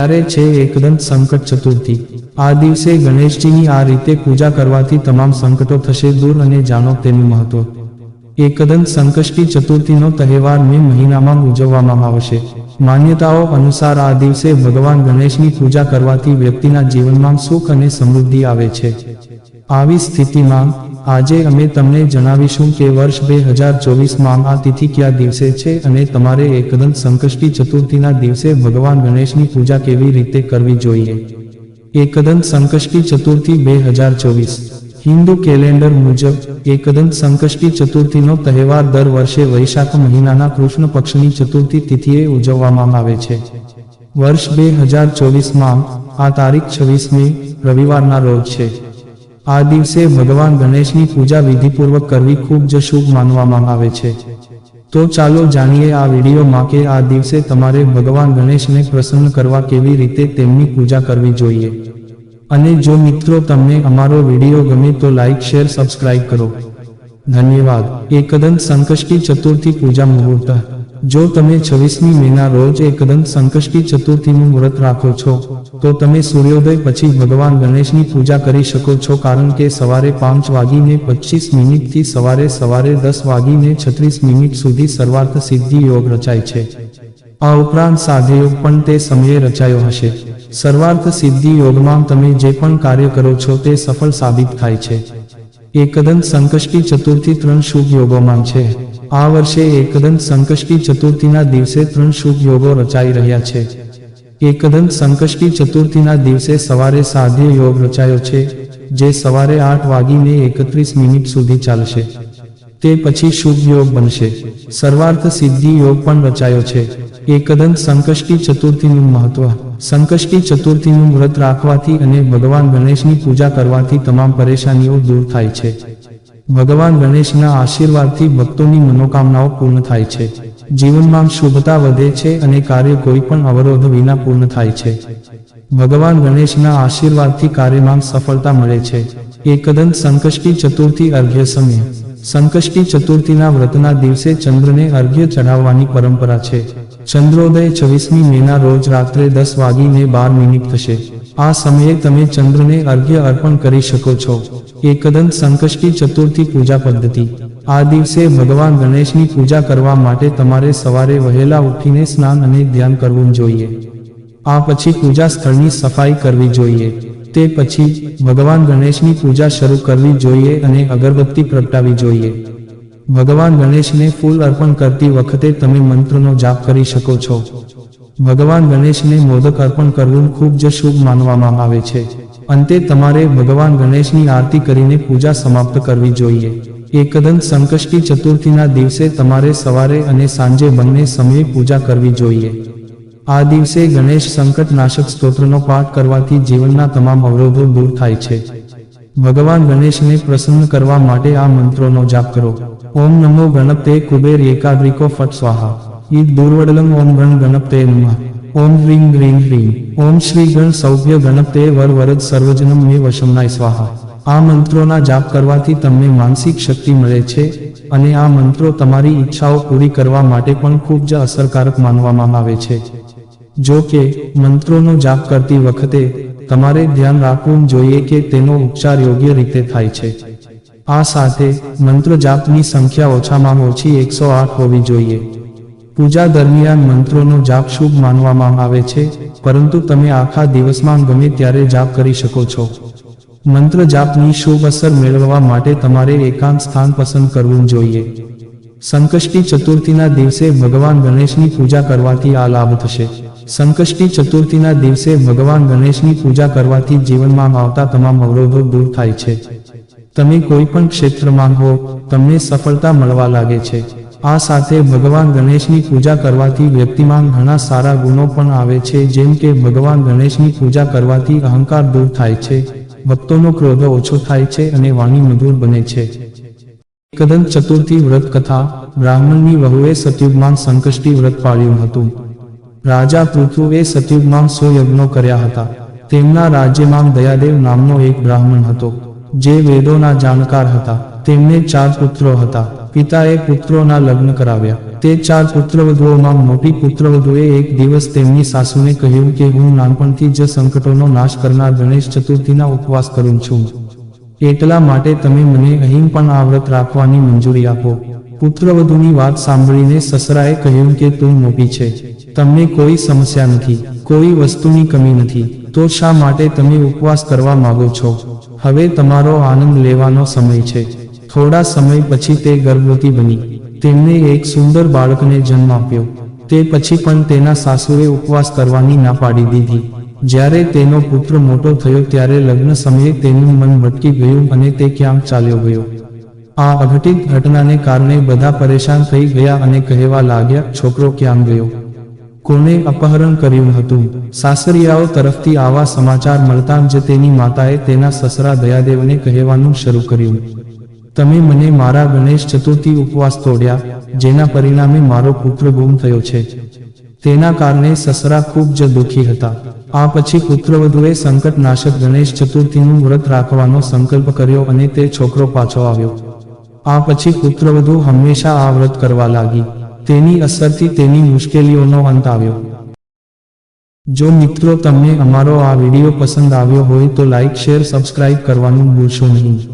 ત્યારે છે એકદમ સંકટ ચતુર્થી. આ દિવસે ગણેશજીની આ રીતે પૂજા કરવાથી તમામ સંકટો થશે, દૂર અને જાણો તેનું મહત્વ. એકદંત સંકષ્ટી ચતુર્થીનો તહેવાર મે મહિનામાં ઉજવવામાં આવશે. માન્યતાઓ અનુસાર આ દિવસે ભગવાન ગણેશની પૂજા કરવાથી વ્યક્તિના જીવનમાં સુખ અને સમૃદ્ધિ આવે છે. આવી સ્થિતિમાં આજે અમે તમને જણાવીશું કે વર્ષ બે હજાર ચોવીસમાં આ તિથિ કયા દિવસે છે અને તમારે એકદંત સંકષ્ટી ચતુર્થીના દિવસે ભગવાન ગણેશની પૂજા કેવી રીતે કરવી જોઈએ. એકદમ સંકષ્ટી ચતુર્થી બે હજાર ચોવીસ. હિન્દુ કેલેન્ડર મુજબ એકદંત સંકષ્ટી ચતુર્થીનો તહેવાર દર વર્ષે વૈશાખ મહિનાના કૃષ્ણ પક્ષની ચતુર્થી તિથિએ ઉજવવામાં આવે છે. વર્ષ બે હજાર ચોવીસમાં આ તારીખ છવ્વીસમી રવિવારના રોજ છે. આ દિવસે ભગવાન ગણેશની પૂજા વિધિપૂર્વક કરવી ખૂબ જ શુભ માનવામાં આવે છે. તો ચાલો જાણીએ આ વિડીયોમાં કે આ દિવસે તમારે ભગવાન ગણેશને પ્રસન્ન કરવા કેવી રીતે તેમની પૂજા કરવી જોઈએ. અને જો મિત્રો તમને અમારો વીડિયો ગમે તો લાઇક શેર સબસ્ક્રાઇબ કરો. ધન્યવાદ. એકદંત સંકષ્ટી ચતુર્થી પૂજા મુહૂર્ત. જો તમે છવ્વીસમી મેના રોજ એકદંત સંકષ્ટી ચતુર્થીનું વ્રત રાખો છો, તો તમે સૂર્યોદય પછી ભગવાન ગણેશની પૂજા કરી શકો છો કારણ કે સવારે પાંચ વાગીને પચીસ મિનિટથી સવારે સવારે દસ વાગીને છત્રીસ મિનિટ સુધી સર્વાર્થ સિદ્ધિ યોગ રચાય છે. આ ઉપરાંત સાધ્યયોગ પણ તે સમયે રચાયો હશે. સર્વાર્થ સિદ્ધિ યોગમાં તમે જે પણ કાર્ય કરો છો તે સફળ સાબિત થાય છે. એકદંત સંકષ્ટી ચતુર્થી ત્રણ શુભ યોગોમાં છે. આ વર્ષે એકદંત સંકષ્ટી ચતુર્થીના દિવસે ત્રણ શુભ યોગો રચાઈ રહ્યા છે. એકદંત સંકષ્ટી ચતુર્થીના દિવસે સવારે સાધ્ય યોગ રચાયો છે, જે સવારે આઠ વાગીને એકત્રીસ મિનિટ સુધી ચાલશે. તે પછી શુભ યોગ બનશે. સર્વાર્થ સિદ્ધિ યોગ પણ રચાયો છે. એકદંત સંકષ્ટી ચતુર્થીનું મહત્વ. સંકષ્ટી ચતુર્થીનું વ્રત રાખવાથી અને ભગવાન ગણેશની પૂજા કરવાથી તમામ પરેશાનીઓ દૂર થાય છે. ભગવાન ગણેશના આશીર્વાદથી ભક્તોની મનોકામનાઓ પૂર્ણ થાય છે. જીવનમાં શુભતા વધે છે અને કાર્ય કોઈ પણ અવરોધ વિના પૂર્ણ થાય છે. ભગવાન ગણેશના આશીર્વાદથી કાર્યમાં સફળતા મળે છે. એકદંત સંકષ્ટી ચતુર્થી અર્ઘ્ય સમય. સંકષ્ટી ચતુર્થીના વ્રતના દિવસે ચંદ્રને અર્ઘ્ય ચઢાવવાની પરંપરા છે. ચંદ્રોદય છવ્વીસમી મેના રોજ રાત્રે દસ વાગીને બાર મિનિટ થશે. આ સમયે તમે ચંદ્રને અર્ઘ્ય અર્પણ કરી શકો છો. એકદંત સંકષ્ટી ચતુર્થી પૂજા પદ્ધતિ. આ દિવસે ભગવાન ગણેશની પૂજા કરવા માટે તમારે સવારે વહેલા ઉઠીને સ્નાન અને ધ્યાન કરવું જોઈએ. આ પછી પૂજા સ્થળની સફાઈ કરવી જોઈએ. તે પછી ભગવાન ગણેશની પૂજા શરૂ કરવી જોઈએ અને અગરબત્તી પ્રગટાવી જોઈએ. ભગવાન ગણેશને ફૂલ અર્પણ કરતી વખતે તમે મંત્રનો જાપ કરી શકો છો. ભગવાન ગણેશને મોદક અર્પણ કરવું ખૂબ જ શુભ માનવામાં આવે છે. અંતે તમારે ભગવાન ગણેશની આરતી કરીને પૂજા સમાપ્ત કરવી જોઈએ. એકદંત સંકષ્ટી ચતુર્થીના દિવસે તમારે સવારે અને સાંજે બંને સમયે પૂજા કરવી જોઈએ. આ દિવસે ગણેશ સંકટ નાશક સ્તોત્રનો પાઠ કરવાથી જીવનના તમામ અવરોધો દૂર થાય છે. ભગવાન ગણેશને પ્રસન્ન કરવા માટે આ મંત્રોનો જાપ કરો. ઓમ નમો ગણપતે કુબેર એકાદ્રિકો ફટ સ્વાહા. ઈદ દુર્વડલમ ઓમ ગણ ગણપતે નમઃ ઓમ હ્રીમ હ્રીમ હ્રીમ ઓમ શ્રી ગણ સૌભ્ય ગણપતે વર વરદ સર્વજનમ મે વશમનાય સ્વાહા આ મંત્રોના જાપ કરવાથી તમને માનસિક શક્તિ મળે છે અને આ મંત્રો તમારી ઈચ્છાઓ પૂરી કરવા માટે પણ ખૂબ જ અસરકારક માનવામાં આવે છે જો કે મંત્રોનો જાપ કરતી વખતે તમારે ધ્યાન રાખવું જોઈએ કે તેનો ઉપચાર યોગ્ય રીતે થાય છે આ સાથે મંત્ર જાપની સંખ્યા ઓછામાં ઓછી એકસો આઠ હોવી જોઈએ પૂજા દરમિયાન મંત્રોનો જાપ શુભ માનવામાં આવે છે, પરંતુ તમે આખા દિવસમાં ગમે ત્યારે જાપ કરી શકો છો. મંત્ર જાપની શુભ અસર મેળવવા માટે તમારે એકાંત સ્થાન પસંદ કરવું જોઈએ. સંકષ્ટી ચતુર્થીના દિવસે ભગવાન ગણેશની પૂજા કરવાથી આ લાભ થશે. સંકષ્ટી ચતુર્થીના દિવસે ભગવાન ગણેશની પૂજા કરવાથી જીવનમાં આવતા તમામ અવરોધો દૂર થાય છે. તમે કોઈ પણ ક્ષેત્રમાં હો, તમને સફળતા મળવા લાગે છે. આ સાથે ભગવાન ગણેશની પૂજા કરવાથી વ્યક્તિમાં ઘણા સારા ગુણો પણ આવે છે, જેમ કે ભગવાન ગણેશની પૂજા કરવાથી અહંકાર દૂર થાય છે, ભક્તોનો ક્રોધ ઓછો થાય છે અને વાણી મધુર બને છે. એકદંત ચતુર્થી વ્રત કથા, બ્રાહ્મણની વહુએ સતયુગમાં સંકષ્ટી વ્રત પાળ્યું હતું. રાજા પૃથુએ સતયુગમાં સો કર્યા હતા. તેમના રાજ્યમાં દયાદેવ નામનો એક બ્રાહ્મણ હતો, જે વેદોના જાણકાર હતા. તેમને ચાર પુત્રો હતા. પિતાએ પુત્રોના લગ્ન કરાવ્યા. તે ચાર પુત્રવધુઓમાં મોટી પુત્રવધુએ એક દિવસ તેમની સાસુને કહ્યું કે, હું નાનપણથી જ સંકટોનો નાશ કરનાર ગણેશ ચતુર્થીના ઉપવાસ કરું છું. એટલા માટે તમે મને અહીં પણ આ વ્રત રાખવાની મંજૂરી આપો. પુત્રવધુની વાત સાંભળીને સસરાએ કહ્યું કે, તું મોટી છે. તમને કોઈ સમસ્યા નથી. કોઈ વસ્તુની કમી નથી. તો શા માટે તમે ઉપવાસ કરવા માગો છો? હવે તમારો આનંદ લેવાનો સમય છે. થોડા સમય પછી તે ગર્ભવતી બની. તેમને એક સુંદર બાળકને જન્મ આપ્યો. તે પછી પણ તેના સાસુએ ઉપવાસ કરવાની ના પાડી દીધી. જ્યારે તેનો પુત્ર મોટો થયો ત્યારે લગ્ન સમયે તેનું મન ભટકી ગયું અને તે ક્યાંક ચાલ્યો ગયો. આ અઘટિત ઘટનાને કારણે બધા પરેશાન થઈ ગયા અને કહેવા લાગ્યા, છોકરો ક્યાં ગયો? કોને અપહરણ કર્યું હતું? સાસરિયાઓ તરફથી આવા સમાચાર મળતા જ તેની માતાએ તેના સસરા દયાદેવને કહેવાનું શરૂ કર્યું. તમે મને મારા ગણેશ ચતુર્થી ઉપવાસ તોડ્યા, જેના પરિણામે મારો પુત્ર ગુમ થયો છે. તેના કારણે સસરા ખૂબ જ દુઃખી હતા. આ પછી પુત્રવધુએ સંકટનાશક ગણેશ ચતુર્થીનું વ્રત રાખવાનો સંકલ્પ કર્યો અને તે છોકરો પાછો આવ્યો. આ પછી પુત્રવધુ હંમેશા આ વ્રત કરવા લાગી. તેની અસરથી તેની મુશ્કેલીઓનો અંત આવ્યો. જો મિત્રો તમને અમારો આ વીડિયો પસંદ આવ્યો હોય તો લાઇક શેર, સબસ્ક્રાઇબ કરવાનું ભૂલશો નહીં.